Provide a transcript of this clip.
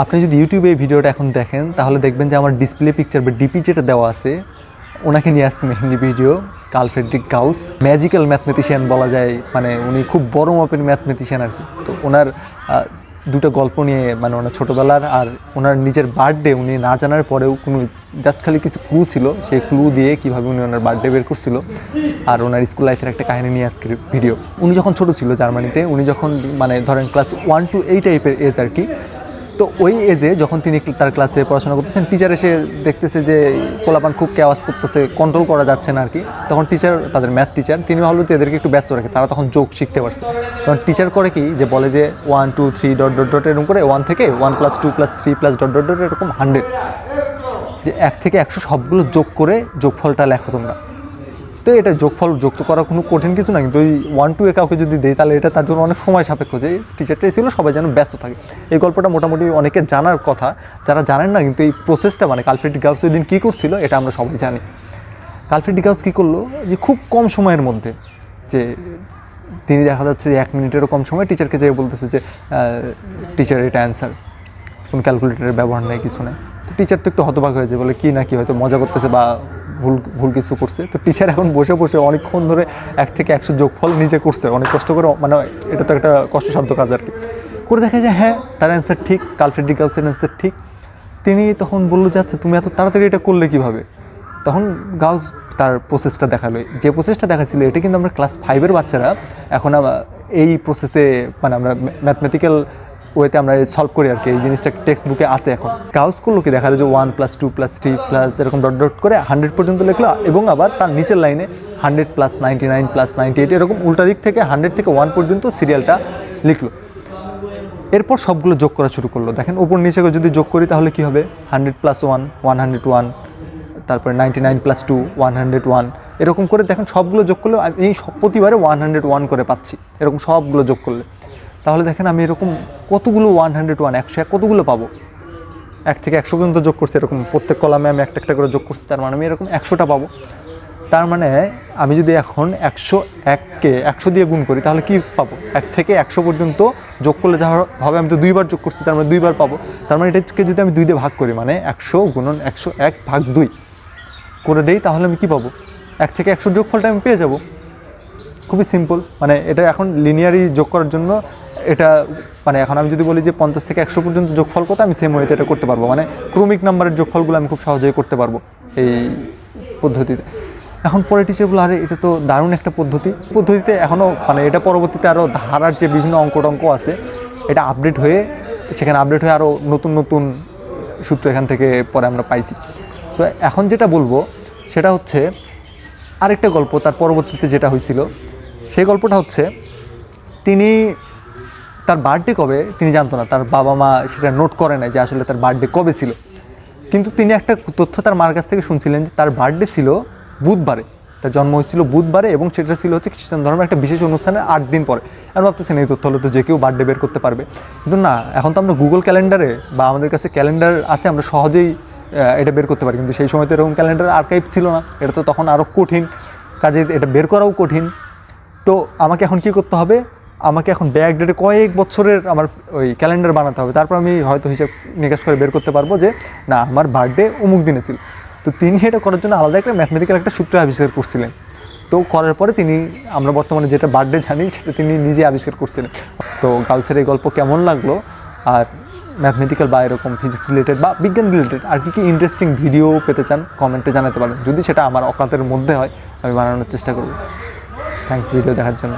আপনি যদি ইউটিউবে এই ভিডিওটা এখন দেখেন, তাহলে দেখবেন যে আমার ডিসপ্লে পিকচার বা ডিপি যেটা দেওয়া আছে, ওনাকে নিয়ে আজকে mehndi video Carl Friedrich Gauss magical mathematician বলা যায় মানে উনি খুব বড় মাপের ম্যাথমেটিশিয়ান আর কি। তো ওনার দুটো গল্প নিয়ে মানে ওনার ছোটোবেলার আর ওনার নিজের বার্থডে উনি না জানার পরেও কোনো জাস্ট খালি কিছু ক্লু ছিল, সেই ক্লু দিয়ে কীভাবে উনি ওনার বার্থডে বের করছিল আর ওনার স্কুল লাইফের একটা কাহিনী নিয়ে আজকের ভিডিও উনি যখন ছোট ছিল জার্মানিতে, উনি যখন মানে ধরেন ক্লাস ওয়ান টু এই টাইপের এজ আর কি তো ওই এজে যখন তিনি তার ক্লাসে পড়াশোনা করতেছেন টিচার এসে দেখতেছে যে পোলাপান খুব কেওয়াজ করতেছে কন্ট্রোল করা যাচ্ছে না আর কি তখন টিচার তাদের ম্যাথ টিচার তিনি ভাবলো যে এদেরকে একটু ব্যস্ত রাখে, তারা তখন যোগ শিখতে পারছে। তখন টিচার করে কি, যে বলে যে one two three dot dot dot এরকম করে ওয়ান থেকে one plus two plus three plus dot dot dot এরকম হান্ড্রেড যে এক থেকে একশো সবগুলো যোগ করে যোগফলটা লেখো তোমরা। তো এটা যোগফল যোগ তো করা কোনো কঠিন কিছু না, কিন্তু ওই ওয়ান টু এ কাউকে যদি দেয় তাহলে এটা তার জন্য অনেক সময় সাপেক্ষ যে টিচারটাই ছিল, সবাই যেন ব্যস্ত থাকে। এই গল্পটা মোটামুটি অনেকে জানার কথা, যারা জানেন না, কিন্তু এই প্রসেসটা মানে কালফ্রেড গাউস ওই দিন কী করছিল, এটা আমরা সবাই জানি। কালফ্রেড গাউস কী করল, যে খুব কম সময়ের মধ্যে, যে তিনি দেখা যাচ্ছে যে এক মিনিটেরও কম সময় টিচারকে যেয়ে বলতেছে যে টিচার এটা অ্যান্সার কোনো ক্যালকুলেটরের ব্যবহার নেই, কিছু নেই। তো টিচার তো একটু হতবাক হয়েছে বলে কি না কি হয়তো মজা করতেছে বা ভুল ভুল কিছু করছে। তো টিচার এখন বসে বসে অনেকক্ষণ ধরে এক থেকে একশো যোগফল নিজে করছে। অনেক কষ্ট করে মানে এটা তো একটা কষ্টসাধ্য কাজ আর কি। করে দেখা যায় হ্যাঁ তার অ্যান্সার ঠিক কালফ্রেড্রিক গাউসের অ্যান্সার ঠিক। তিনি তখন বলল যে আচ্ছা তুমি এত তাড়াতাড়ি এটা করলে কীভাবে? তখন গাউস তার প্রসেসটা দেখাল। যে প্রসেসটা দেখাচ্ছিল, এটা কিন্তু আমরা ক্লাস ফাইভের বাচ্চারা এখন এই প্রসেসে মানে আমরা ম্যাথমেটিক্যাল ওয়েতে আমরা সলভ করি আর কি। এই জিনিসটা টেক্সট বুকে আছে এখন। গাউস করল কি? দেখাল যে one plus two plus three plus এরকম ডট ডট করে হান্ড্রেড পর্যন্ত লিখলো এবং আবার তার নিচের লাইনে hundred plus ninety nine plus ninety eight এরকম উল্টা দিক থেকে হান্ড্রেড থেকে ওয়ান পর্যন্ত সিরিয়ালটা লিখলো। এরপর সবগুলো যোগ করা শুরু করল। দেখেন, উপর নিচে যদি যোগ করি তাহলে কী হবে? Hundred plus one one hundred one তারপরে ninety nine plus two one hundred one এরকম করে দেখেন, সবগুলো যোগ করলে। আমি প্রতিবারে ওয়ান হান্ড্রেড ওয়ান করে পাচ্ছি। এরকম সবগুলো যোগ করলে। তাহলে দেখেন আমি এরকম কতগুলো ওয়ান হান্ড্রেড ওয়ান একশো এক, কতগুলো পাবো? এক থেকে একশো পর্যন্ত যোগ করছি, এরকম প্রত্যেক কলামে আমি একটা একটা করে যোগ করছি, তার মানে আমি এরকম একশোটা পাবো। তার মানে আমি যদি এখন একশো এককে একশো দিয়ে গুণ করি, তাহলে কি পাবো? এক থেকে একশো পর্যন্ত যোগ করলে যা হবে, আমি তো দুইবার যোগ করছি, তার মানে দুইবার পাবো। তার মানে এটাকে যদি আমি দুই দিয়ে ভাগ করি মানে একশো গুণন একশো এক ভাগ দুই করে দেই, তাহলে আমি কি পাবো? এক থেকে একশো যোগফলটা আমি পেয়ে যাব। খুবই সিম্পল মানে এটা এখন লিনিয়ারি যোগ করার জন্য এটা মানে এখন আমি যদি বলি যে পঞ্চাশ থেকে একশো পর্যন্ত যোগফল কত, আমি সেম ওয়েতে এটা করতে পারব। মানে ক্রমিক নাম্বারের যোগফলগুলো আমি খুব সহজেই করতে পারব এই পদ্ধতিতে। এখন পরে টিচার বলে আরে, এটা তো দারুণ একটা পদ্ধতি। পদ্ধতিতে এখনও মানে এটা পরবর্তীতে আরও ধারার যে বিভিন্ন অঙ্ক টঙ্ক আছে, এটা আপডেট হয়ে, সেখানে আপডেট হয়ে আরও নতুন নতুন সূত্র এখান থেকে পরে আমরা পাইছি। তো এখন যেটা বলব, সেটা হচ্ছে, আরেকটা গল্প তার পরবর্তীতে যেটা হয়েছিল সেই গল্পটা হচ্ছে, তিনি তার বার্থডে কবে তিনি জানতো না, তার বাবা মা সেটা নোট করে নাই যে আসলে তার বার্থডে কবে ছিল। কিন্তু তিনি একটা তথ্য তার মার কাছ থেকে শুনছিলেন যে তার বার্থডে ছিল বুধবারে। তার জন্ম হয়েছিল বুধবারে এবং সেটা ছিল হচ্ছে খ্রিস্টান ধর্মের একটা বিশেষ অনুষ্ঠানের আট দিন পরে। আর ভাবতেছেন এই তথ্য হলো তো যে কেউ বার্থডে বের করতে পারবে। কিন্তু না, এখন তো আমরা গুগল ক্যালেন্ডারে বা আমাদের কাছে ক্যালেন্ডার আছে, আমরা সহজেই এটা বের করতে পারি। কিন্তু সেই সময় তো এরকম ক্যালেন্ডার আর্কাইভ ছিল না। এটা তো তখন আরও কঠিন। কাজে এটা বের করাও কঠিন। তো আমাকে এখন কি করতে হবে? আমাকে এখন ব্যাক ডেটে কয়েক বছরের আমার ওই ক্যালেন্ডার বানাতে হবে। তারপর আমি হয়তো হিসাব নিকাশ করে বের করতে পারব যে, না, আমার বার্থডে অমুক দিনে ছিল। তো তিনি এটা করার জন্য আলাদা একটা ম্যাথমেটিক্যাল একটা সূত্র আবিষ্কার করছিলেন। তো করার পরে তিনি, আমরা বর্তমানে যেটা বার্থডে জানি, সেটা তিনি নিজে আবিষ্কার করছিলেন। তো গার্লসের এই গল্প কেমন লাগল? আর ম্যাথমেটিক্যাল বা এরকম ফিজিক্স রিলেটেড বা বিজ্ঞান রিলেটেড আর কি কি ইন্টারেস্টিং ভিডিও পেতে চান কমেন্টে জানাতে পারেন। যদি সেটা আমার অকাতের মধ্যে হয়, আমি বানানোর চেষ্টা করব। থ্যাংকস ভিডিও দেখার জন্য।